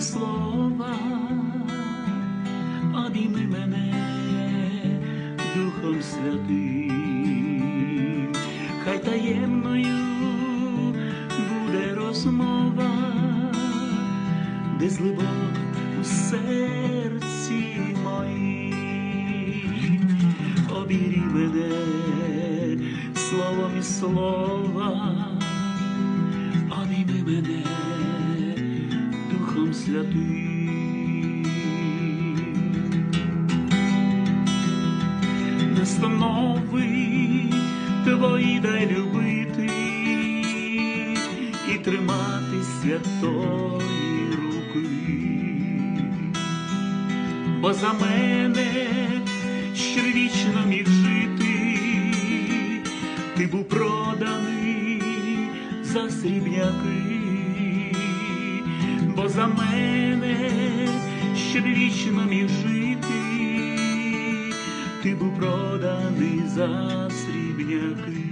слова, обійми мене Духом Святим, хай таємною буде розмова, де злибок у серці моїм, обійми мене словом і слова, Духом Святим. Настанови твої дай любити і тримати святої руки, бо за мене ще міг жити, ти був проданий за срібняки, бо за мене ще вічно міг жити. Ти був проданий за срібняки.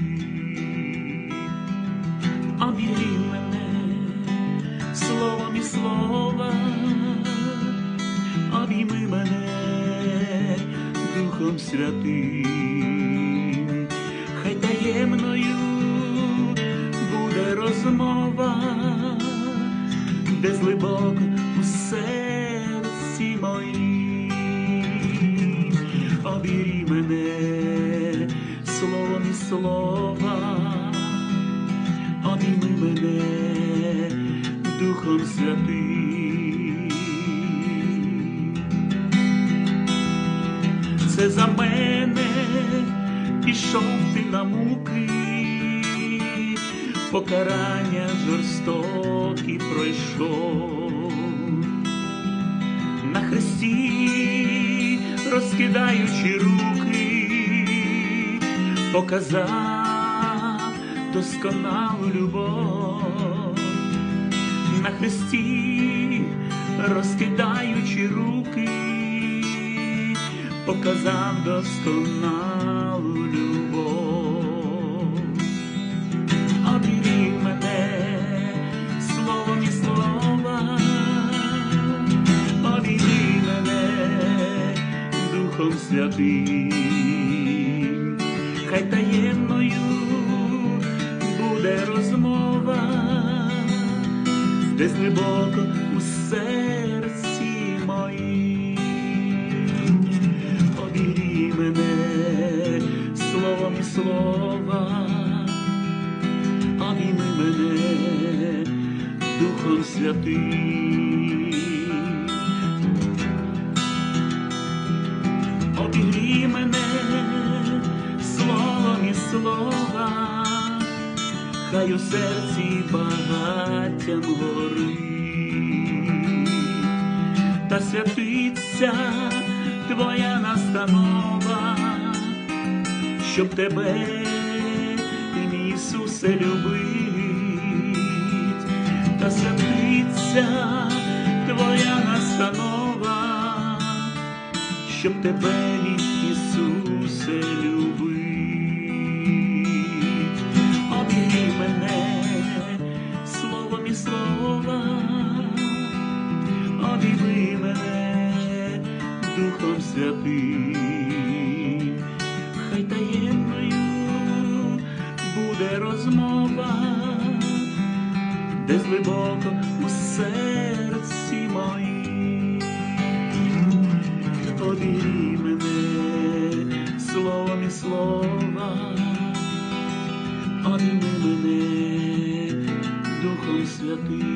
Обігрій мене словом і слова, обійми мене Духом Святим, хай таємною буде розмова, де слова, обійми мене Духом Святим. Це за мене пішов ти на муки, покарання жорстокі пройшов. На хресті, розкидаючи руки, показав досконалу любов. На хресті, розкидаючи руки, показав досконалу любов. Обійми мене словом і слова, обійми мене Духом Святим, хай таємною буде розмова, десь глибоко у серці моїм. Обійми мене словом і слова, обійми мене Духом Святим. Слова, хай у серці багаттям горить, та святиться твоя настанова, щоб тебе, Ісусе, любить, та святиться твоя настанова, щоб тебе, Ісусе, любить. Духом Святим, хай таємною буде розмова, десь глибоко у серці моїм, обірі мене словом і слова, обійми мене Духом Святим.